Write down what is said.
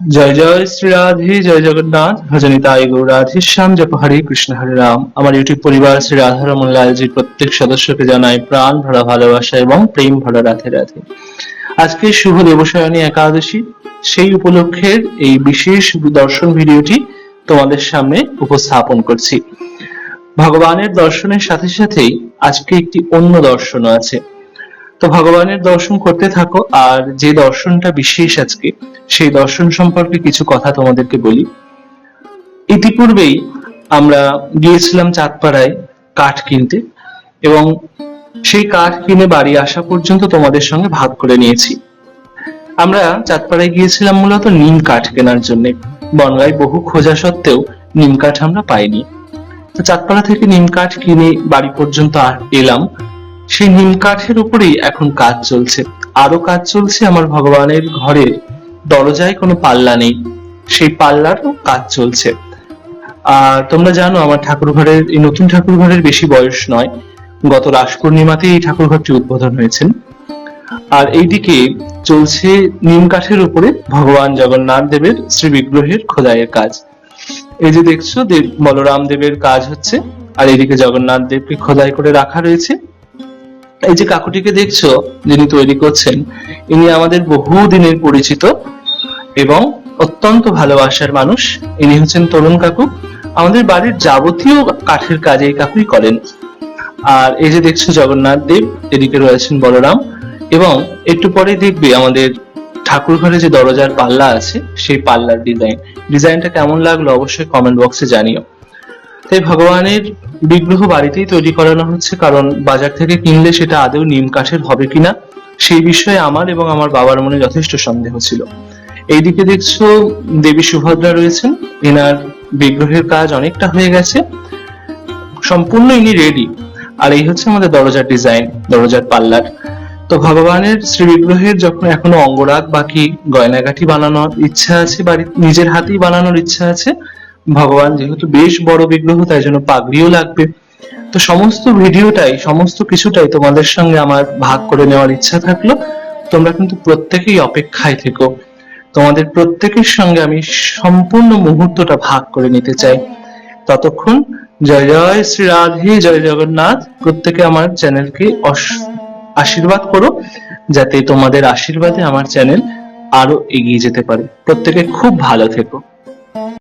জয় জয় শ্রী রাধে জয় জগন্নাথ, ভজনী তাই গৌ রাধে, শ্যাম জপ হরে কৃষ্ণ হরে রাম। আমার ইউটিউব পরিবার শ্রী রাধারমন লালজির প্রত্যেক সদস্যকে জানাই প্রাণ ভরা ভালোবাসা এবং প্রেম ভরা রাধে রাধে। আজকে শুভ দেবসায়নী একাদশী। সেই উপলক্ষের এই বিশেষ দর্শন ভিডিওটি তোমাদের সামনে উপস্থাপন করছি। ভগবানের দর্শনের সাথে সাথেই আজকে একটি অন্য দর্শনও আছে। তো ভগবানের দর্শন করতে থাকো, আর যে দর্শনটা বিশেষ আজকে, সেই দর্শন সম্পর্কে কিছু কথা তোমাদেরকে বলি। ইতিপূর্বেই আমরা গিয়েছিলাম চাঁদপাড়ায় কাঠ কিনতে, এবং সেই কাঠ কিনে বাড়ি আসা পর্যন্ত তোমাদের সঙ্গে ভাগ করে নিয়েছি। আমরা চাঁদপাড়ায় গিয়েছিলাম মূলত নিম কাঠ কেনার জন্য। বনগায় বহু খোঁজা সত্ত্বেও নিম কাঠ আমরা পাইনি। তো চাঁদপাড়া থেকে নিম কাঠ কিনে বাড়ি পর্যন্ত এলাম। সেই নিম কাঠের উপরেই এখন কাজ চলছে। আরও কাজ চলছে আমার ভগবানের ঘরের। দরজায় কোনো পাল্লা নেই। সেই পাল্লারও কাজ চলছে। আর তোমরা জানো, আমার ঠাকুর ঘরের এই নতুন ঠাকুর ঘরের বেশি বয়স নয়। গত রাস পূর্ণিমাতেই এই ঠাকুর ঘরটি উদ্বোধন হয়েছেন আর এইদিকে চলছে নিম কাঠের উপরে ভগবান জগন্নাথ দেবের শ্রী বিগ্রহের খোদাইয়ের কাজ। এই যে দেখছ, দেব বলরাম দেবের কাজ হচ্ছে। আর এদিকে জগন্নাথ দেবকে খোদাই করে রাখা রয়েছে। এই যে কাকুটিকে দেখছ, যিনি তৈরি করছেন, ইনি আমাদের বহু দিনের পরিচিত এবং অত্যন্ত ভালোবাসার মানুষ। ইনি হচ্ছেন তরুণ কাকু। আমাদের বাড়ির যাবতীয় কাঠের কাজ এই কাকুই করেন। আর এই যে দেখছ জগন্নাথ দেব, এদিকে রয়েছেন বলরাম। এবং একটু পরে দেখবে আমাদের ঠাকুর ঘরে যে দরজার পাল্লা আছে, সেই পাল্লার ডিজাইন। ডিজাইনটা কেমন লাগল অবশ্যই কমেন্ট বক্সে জানিও। তাই ভগবানের বিগ্রহ বাড়িতেই তৈরি করানো হচ্ছে, কারণ বাজার থেকে কিনলে সেটা আদৌ নিম কাঠের হবে কিনা, সেই বিষয়ে আমার এবং আমার বাবার মনে যথেষ্ট সন্দেহ ছিল। এইদিকে দেখছ দেবী সুভদ্রা রয়েছেন, এনার বিগ্রহের কাজ অনেকটা হয়ে গেছে। সম্পূর্ণ ইনি রেডি আর এই হচ্ছে আমাদের দরজার ডিজাইন দরজার পাল্লার। তো ভগবানের শ্রী বিগ্রহের যখন এখনও অঙ্গরাগ, বাকি গয়নাগাঠি বানানোর ইচ্ছা আছে বাড়ি নিজের হাতেই বানানোর ইচ্ছা আছে ভগবান যেহেতু বেশ বড় বিগ্রহ, তাই জন্য পাগড়িও লাগবে। তো সমস্ত ভিডিওটাই, সমস্ত কিছুটাই তোমাদের সঙ্গে আমার ভাগ করে নেওয়ার ইচ্ছা থাকল। তোমরা কিন্তু প্রত্যেকেই অপেক্ষায় থেকো। তোমাদের প্রত্যেকের সঙ্গে আমি সম্পূর্ণ মুহূর্তটা ভাগ করে নিতে চাই। ততক্ষণ জয় জয় শ্রী রাধে, জয় জগন্নাথ। প্রত্যেকে আমার চ্যানেলকে আশীর্বাদ করো, যাতে তোমাদের আশীর্বাদে আমার চ্যানেল আরও এগিয়ে যেতে পারে। প্রত্যেকে খুব ভালো থেকো।